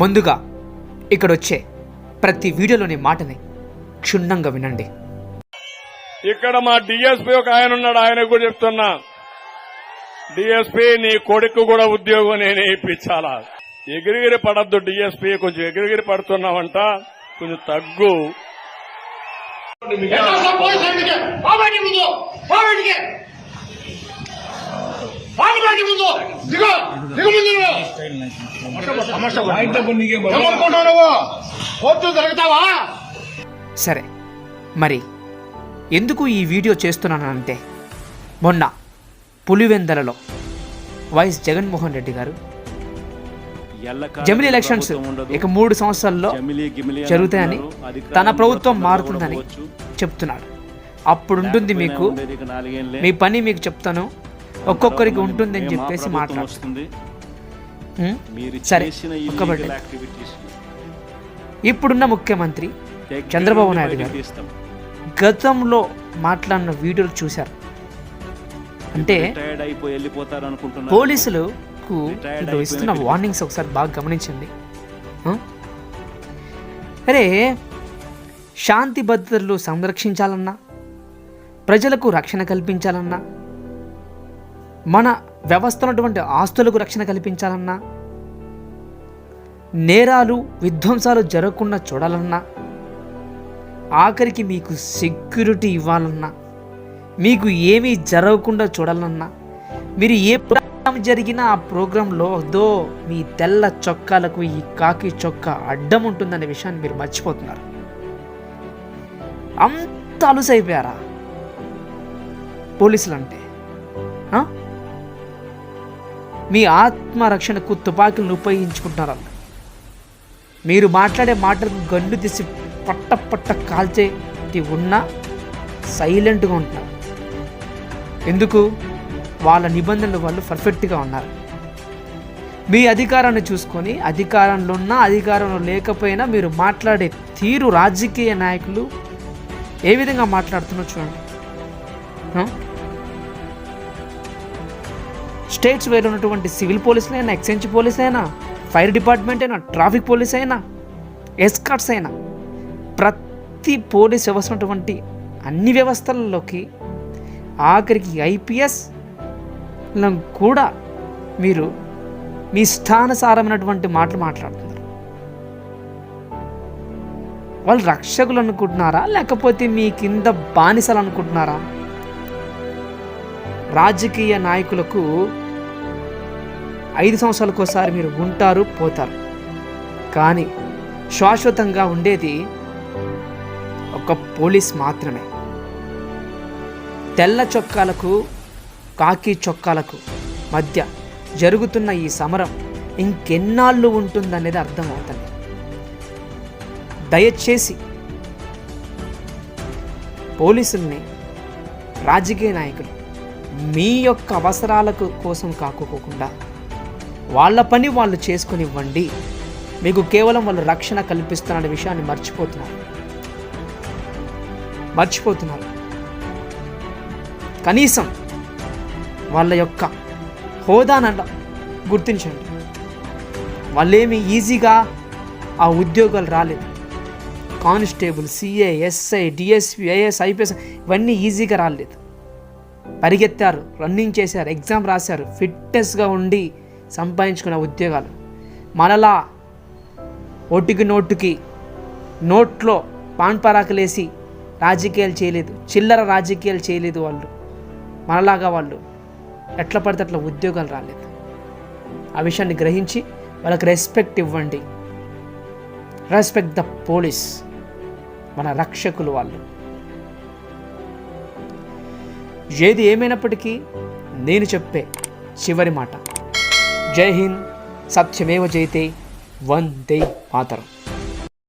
ముందుగా ఇక్కడ వచ్చే ప్రతి వీడియోలోని మాటని క్షుణ్ణంగా వినండి. ఇక్కడ మా డిఎస్పీ ఒక ఆయన ఉన్నాడు ఆయన కూడా చెప్తున్నా. డిఎస్పీ నీ కొడుకు కూడా ఉద్యోగం నేనే ఇప్పించాలా? ఎగిరిగిరి పడద్దు డిఎస్పీ కొంచెం ఎగిరిగిరి పడుతున్నావంట కొంచెం తగ్గు. ముందు. దిగు. దిగు ముందు నువ్వు. కోర్టు జరుగుతావా సరే. మరి ఎందుకు ఈ వీడియో చేస్తున్నానంటే మొన్న పులివెందలలో వైఎస్ జగన్మోహన్ రెడ్డి గారు జమిలీ ఎలక్షన్స్ ఇక మూడు సంవత్సరాల్లో జరుగుతాయని తన ప్రభుత్వం మారుతుందని చెప్తున్నాడు. అప్పుడు ఉంటుంది మీకు. మీ పని మీకు చెప్తాను. ఒక్కొక్కరికి ఉంటుంది అని చెప్పేసి మాట్లాడుతుంది సరే ఒక్కబడి ఇప్పుడున్న ముఖ్యమంత్రి చంద్రబాబు నాయుడు గారు గతంలో మాట్లాడిన వీడియోలు చూశారు. అంటే పోలీసులకు ఇస్తున్న వార్నింగ్స్ ఒకసారి బాగా గమనించండి? అరే శాంతి భద్రతలు సంరక్షించాలన్నా ప్రజలకు రక్షణ కల్పించాలన్నా మన వ్యవస్థ ఉన్నటువంటి ఆస్తులకు రక్షణ కల్పించాలన్నా నేరాలు విధ్వంసాలు జరగకుండా చూడాలన్నా ఆఖరికి మీకు సెక్యూరిటీ ఇవ్వాలన్నా మీకు ఏమీ జరగకుండా చూడాలన్నా మీరు ఏ ప్రోగ్రామ్ జరిగినా ఆ ప్రోగ్రాంలో దో మీ తెల్ల చొక్కాలకు ఈ కాకి చొక్కా అడ్డం ఉంటుందనే విషయాన్ని మీరు మర్చిపోతున్నారు. అంత అలుసైపోయారా? పోలీసులు అంటే మీ ఆత్మరక్షణకు తుపాకీలను ఉపయోగించుకుంటారు మీరు మాట్లాడే మాటలకు గన్ను తీసి పట్ట పట్ట కాల్చే ఉన్నా సైలెంట్గా ఉంటున్నారు ఎందుకు? వాళ్ళ నిబంధనలు వాళ్ళు పర్ఫెక్ట్గా ఉన్నారు. మీ అధికారాన్ని చూసుకొని అధికారంలో ఉన్నా అధికారంలో లేకపోయినా మీరు మాట్లాడే తీరు రాజకీయ నాయకులు ఏ విధంగా మాట్లాడుతున్నారు చూడండి. స్టేట్స్ వేరు ఉన్నటువంటి సివిల్ పోలీసులైనా ఎక్స్చేంజ్ అయినా ఫైర్ డిపార్ట్మెంట్ అయినా ట్రాఫిక్ పోలీస్ అయినా ఎస్కాట్స్ అయినా ప్రతి పోలీస్ వ్యవస్థ ఉన్నటువంటి అన్ని వ్యవస్థలలోకి ఆఖరికి ఐపీఎస్ కూడా మీరు మీ స్థానసారమైనటువంటి మాటలు మాట్లాడుతున్నారు. వాళ్ళు రక్షకులు అనుకుంటున్నారా? లేకపోతే మీ కింద బానిసలు అనుకుంటున్నారా? రాజకీయ నాయకులకు ఐదు సంవత్సరాలకు ఒకసారి మీరు ఉంటారు పోతారు. కానీ శాశ్వతంగా ఉండేది ఒక పోలీస్ మాత్రమే. తెల్ల చొక్కాలకు కాకి చొక్కాలకు మధ్య జరుగుతున్న ఈ సమరం ఇంకెన్నాళ్ళు ఉంటుందనేది అర్థమవుతుంది. దయచేసి పోలీసుల్ని రాజకీయ నాయకులు మీ యొక్క అవసరాలకు కోసం కాకోకుండా వాళ్ళ పని వాళ్ళు చేసుకునివ్వండి. మీకు కేవలం వాళ్ళు రక్షణ కల్పిస్తున్న విషయాన్ని మర్చిపోతున్నారు. మర్చిపోతున్నారు. కనీసం వాళ్ళ యొక్క హోదానంట గుర్తించండి. వాళ్ళేమి ఈజీగా ఆ ఉద్యోగాలు రాలేదు. Constable CA SI DSP IAS IPS ఇవన్నీ ఈజీగా రాలేదు. పరిగెత్తారు రన్నింగ్ చేశారు ఎగ్జామ్ రాశారు ఫిట్నెస్గా ఉండి సంపాదించుకున్న ఉద్యోగాలు. మనలా ఓటుకి నోటుకి నోట్లో పాన్పరాకులేసి రాజకీయాలు చేయలేదు చిల్లర రాజకీయాలు చేయలేదు వాళ్ళు. మనలాగా వాళ్ళు ఎట్లా పడితే అట్లా ఉద్యోగాలు రాలేదు. ఆ విషయాన్ని గ్రహించి వాళ్ళకి రెస్పెక్ట్ ఇవ్వండి. రెస్పెక్ట్ ద పోలీస్ మన రక్షకులు వాళ్ళు. ఏది ఏమైనప్పటికీ నేను చెప్పే చివరి మాట. జై హింద్. సత్యమేవ జైతే వందే మాతరం.